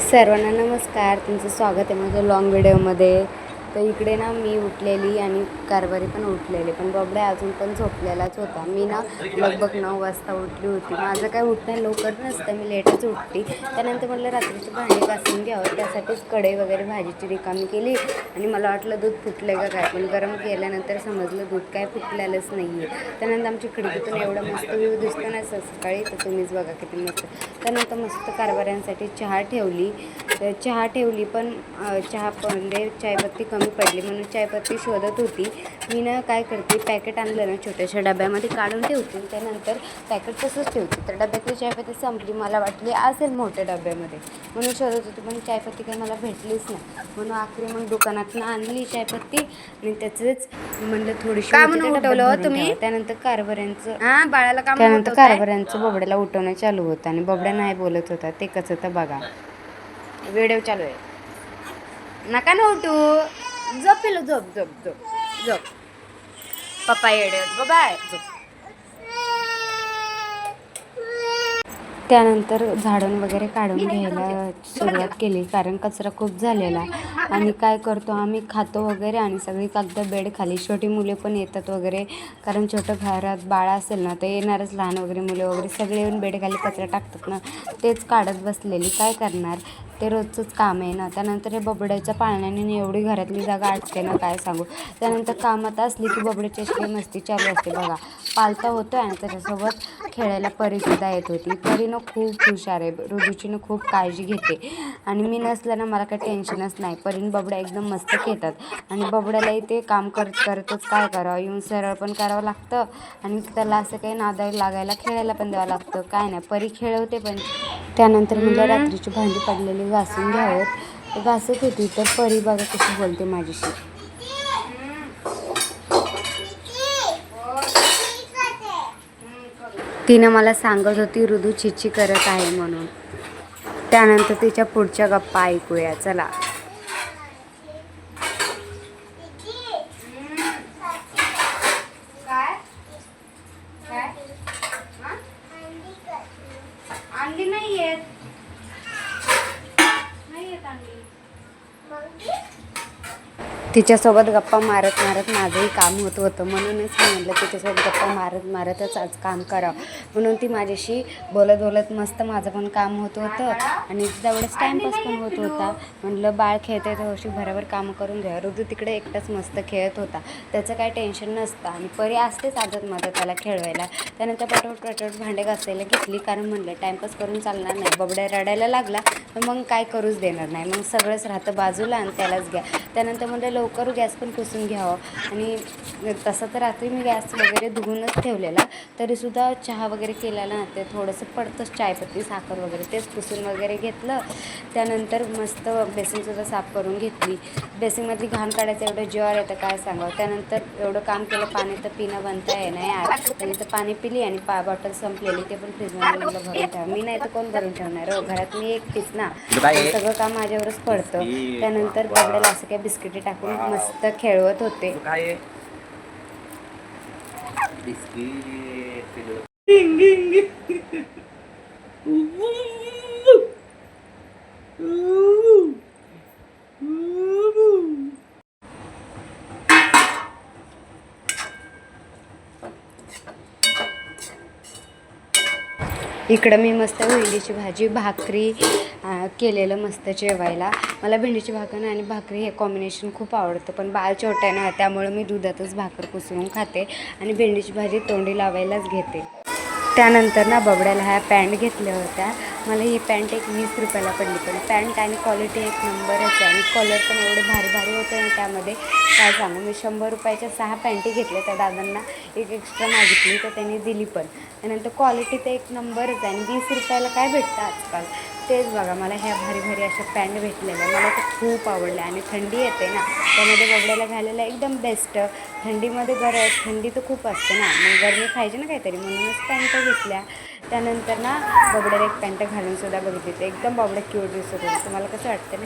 सर्वांना नमस्कार. तुमचं स्वागत आहे माझ्या लॉंग व्हिडिओमध्ये तर इकडे ना मी उठलेली आणि कारभारी पण उठलेली. पण बबड्या अजून पण झोपलेलाच होता. मी ना लगभग नऊ वाजता उठली होती. माझं काय उठणं लवकर नसतं. मी लेटच उठते त्यानंतर म्हटलं रात्रीची भांडे घासून घ्यावं. त्यासाठीच कढई वगैरे भाजीची रिकामी केली. आणि मला वाटलं दूध फुटलं का काय? पण गरम केल्यानंतर समजलं दूध काय फुटलेलंच नाही आहे त्यानंतर आमची खिडकीतून एवढं मस्त व्यू दिसतो ना सकाळी तर तुम्हीच बघा किती मस्त. त्यानंतर मस्त कारभाऱ्यांसाठी चहा ठेवली. चहा ठेवली पण चहा पण चायपत्ती कमी पडली म्हणून चायपत्ती शोधत होती. मी ना काय करते पॅकेट आणलं ना छोट्याशा डब्यामध्ये काढून ठेवते त्यानंतर पॅकेट तसंच ठेवते. तर डब्यातली चायपत्ती संपली मला वाटली असेल मोठ्या डब्यामध्ये. म्हणून शोधत होती पण चायपत्ती काही मला भेटलीच नाही. म्हणून आखरी मग दुकानातनं आणली चायपत्ती आणि त्याचंच म्हणलं थोडीशी का होती म्हणून उठवलं हो तुम्ही? त्यानंतर कारभाऱ्यांचं हा बाळाला काम त्यानंतर कारभाऱ्यांचं बबड्याला उठवणं चालू होतं आणि बबड्या नाही बोलत होता. ते कसं तर बघा. व्हिडिओ चालू आहे. नका ना उठू झोप झोप झोप झोप झोप. पप्पा येडे बाय झोप त्यानंतर झाडण वगैरे काढून घ्यायला सुरुवात केली कारण कचरा खूप झालेला. आणि काय करतो आम्ही खातो वगैरे आणि सगळी कागद बेड खाली. छोटी मुले पण येतात वगैरे कारण छोटं घरात बाळ असेल ना तर येणारच. लहान वगैरे मुले वगैरे सगळे येऊन बेडखाली कचरा टाकतात ना तेच काढत बसलेली. काय करणार? ते रोजचंच काम आहे ना. त्यानंतर हे बबड्याच्या पाळण्याने एवढी घरातली जागा अडते ना काय सांगू? त्यानंतर कामात असली की बबड्याची अशी मस्ती चालू असते बघा. पालता होतो आणि त्याच्यासोबत खेळायला परीसुद्धा येत होती. परीनं खूप हुशार आहे. ऋतूचीनं खूप काळजी घेते. आणि मी नसलं ना मला काही टेन्शनच नाही. परीन बबड्या एकदम मस्त खेळतात. आणि बबड्यालाही ते काम करत करतच काय करावं? येऊन सरळ पण करावं लागतं. आणि त्याला असं काही नादाय लागायला खेळायला पण द्यावं लागतं. काय नाही. परी खेळवते पण त्यानंतर मला रात्रीची भांडी पडलेली घासून घ्यावं. घासत होती. तर परी बघा कशी बोलते माझ्याशी. तिनं मला सांगत होती ऋदू चिची करत आहे म्हणून. त्यानंतर तिच्या पुढच्या गप्पा ऐकूया. चला काय काय अंडी नाही येत नाही येत अंडी तिच्यासोबत गप्पा मारत मारत माझंही काम होत होतं. म्हणूनच मी म्हटलं तिच्यासोबत गप्पा मारत मारतच आज काम करावं. म्हणून ती माझ्याशी बोलत बोलत मस्त माझं पण काम होत होतं आणि तेवढंच टाईमपास पण होत होता. म्हटलं बाळ खेळते तर अशी भराभर कामं करून घ्या. ऋतू तिकडे एकटाच मस्त खेळत होता. त्याचं काय टेन्शन नसतं. आणि परी असतेच आदत माझं त्याला खेळवायला त्यानंतर पटवट पटवट भांडे घासायला घेतली. कारण म्हणलं टाईमपास करून चालणार नाही. बबड्या रडायला लागला. तर मग काय करूच देणार नाही. मग सगळंच राहतं बाजूला आणि त्यालाच घ्या. त्यानंतर म्हणलं लवकर गॅस पण पुसून घ्यावं. आणि तसं तर रात्री मी गॅस वगैरे धुवूनच ठेवलेला. तरीसुद्धा चहा वगैरे केलेला ना ते थोडंसं पडतंच चायपत्ती साखर वगैरे तेच पुसून वगैरे घेतलं. त्यानंतर मस्त बेसिनसुद्धा साफ करून घेतली. बेसिनमधली घाण काढायचं एवढं ज्वार येतं काय सांगावं? त्यानंतर एवढं काम केलं पाणी तर पिणं बनता आहे. नाही यार त्यानंतर पाणी पिली आणि पा बॉटल संपलेली. ते पण फ्रीजमध्ये म्हणलं भरून ठेवा. मी नाही तर कोण भरून ठेवणार हो? घरात मी एकटीच ना. सगळं काम माझ्यावरच पडतं. त्यानंतर बबड्याला असं काय बिस्किटी टाकून मस्त खेळवत होते. काय? बिस्किट. इकडं मी मस्त भेंडीची भाजी भाकरी केलेलं मस्त जेवायला. मला भेंडीची भाकर आणि भाकरी हे कॉम्बिनेशन खूप आवडतं पण बाळ छोटा आहे ना त्यामुळे मी दुधातच भाकर कुसळून खाते आणि भेंडीची भाजी तोंडी लावायलाच घेते. त्यानंतर ना बबड्याला ह्या पॅन्ट घेतल्या होत्या. मला ही पॅन्ट एक वीस रुपयाला पडली. पण पॅन्ट आणि क्वालिटी एक नंबरच आहे आणि कलर पण एवढे भारी भारी होते ना त्यामध्ये काय सांगू मी शंभर रुपयाच्या सहा पॅन्टी घेतल्या त्या दादांना. एक एक्स्ट्रा मागितली तर त्यांनी दिली पण. त्यानंतर क्वालिटी तर एक नंबरच आहे आणि वीस रुपयाला काय भेटतं आजकाल? तेच बघा मला ह्या भारी भारी अशा पॅन्ट भेटलेल्या मला तर खूप आवडल्या आणि थंडी येते ना त्यामध्ये बबड्याला घालायला एकदम बेस्ट थंडीमध्ये गरज थंडी तर खूप असते ना. मग गरमी पाहिजे ना काहीतरी म्हणूनच पॅन्ट घेतल्या. त्यानंतर ना बबड्याला एक पॅन्ट घालून सुद्धा बघितली. एकदम बबड्या क्यूट दिसत होती. तुम्हाला कसं वाटतं ना